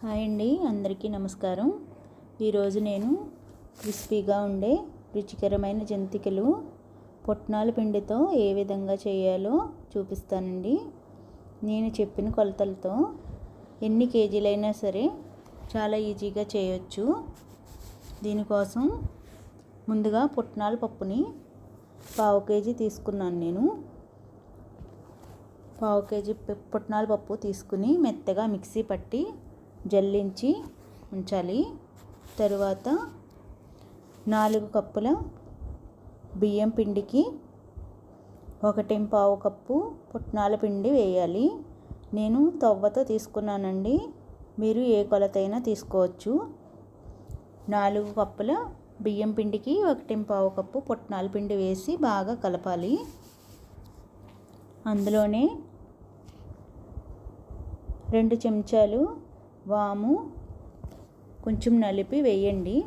Hi అండి అందరికీ నమస్కారం. ఈరోజు నేను క్రిస్పీగా ఉండే రుచికరమైన జంతికలు పొట్నాల పిండితో ఏ విధంగా చేయాలో చూపిస్తానండి. నేను చెప్పిన కొలతలతో ఎన్ని కేజీలైనా సరే చాలా ఈజీగా చేయొచ్చు. దీనికోసం ముందుగా పుట్నాల పప్పుని పావు కేజీ తీసుకున్నాను నేను. పావు కేజీ పుట్నాల పప్పు తీసుకుని మెత్తగా మిక్సీ పట్టి జల్లించి ఉంచాలి. తరువాత నాలుగు కప్పుల బియ్యం పిండికి ఒకటి పావు కప్పు పుట్నాల పిండి వేయాలి. నేను తవ్వతో తీసుకున్నానండి. మీరు ఏ కొలతైనా తీసుకోవచ్చు. నాలుగు కప్పుల బియ్యం పిండికి ఒకటి పావు కప్పు పుట్నాల పిండి వేసి బాగా కలపాలి. అందులోనే రెండు చెంచాలు వాము కొంచెం నలిపి వేయండి.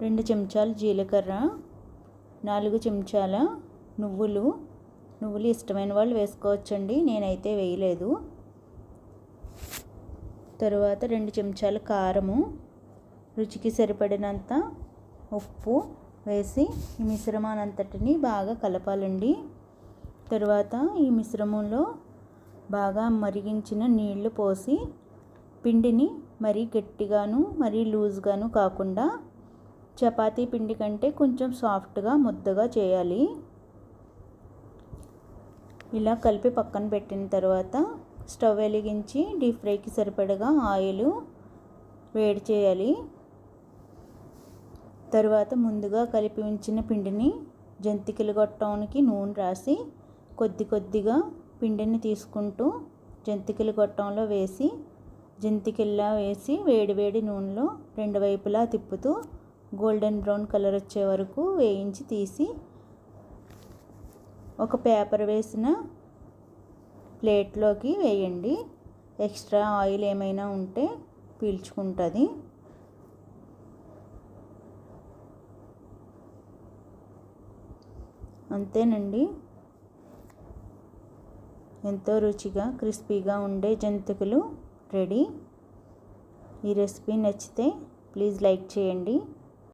రెండు చెంచాలు జీలకర్ర నాలుగు చెంచాల నువ్వులు నువ్వులు ఇష్టమైన వాళ్ళు వేసుకోవచ్చండి నేనైతే వేయలేదు. తరువాత రెండు చెంచాలు కారము రుచికి సరిపడినంత ఉప్పు వేసి ఈ మిశ్రమానంతటిని బాగా కలపాలండి. తరువాత ఈ మిశ్రమంలో బాగా మరిగించిన నీళ్ళు పోసి పిండిని మరీ గట్టిగాను మరీ లూజ్గాను కాకుండా చపాతీ పిండి కంటే కొంచెం సాఫ్ట్గా ముద్దగా చేయాలి. ఇలా కలిపి పక్కన పెట్టిన తర్వాత స్టవ్ వెలిగించి డీప్ ఫ్రైకి సరిపడగా ఆయిల్ వేడి చేయాలి. తర్వాత ముందుగా కలిపి ఉంచిన పిండిని జంతికలు గొట్టడానికి నూనె రాసి కొద్ది కొద్దిగా పిండిని తీసుకుంటూ జంతికలు గొట్టంలో వేసి జంతికల్లా వేసి వేడి వేడి నూనెలో రెండు వైపులా తిప్పుతూ గోల్డెన్ బ్రౌన్ కలర్ వచ్చే వరకు వేయించి తీసి ఒక పేపర్ వేసిన ప్లేట్లోకి వేయండి. ఎక్స్ట్రా ఆయిల్ ఏమైనా ఉంటే పీల్చుకుంటుంది. అంతేనండి. ఎంతో రుచిగా క్రిస్పీగా ఉండే జంతికలు రెడీ. ఈ రెసిపీ నచ్చితే ప్లీజ్ లైక్ చేయండి.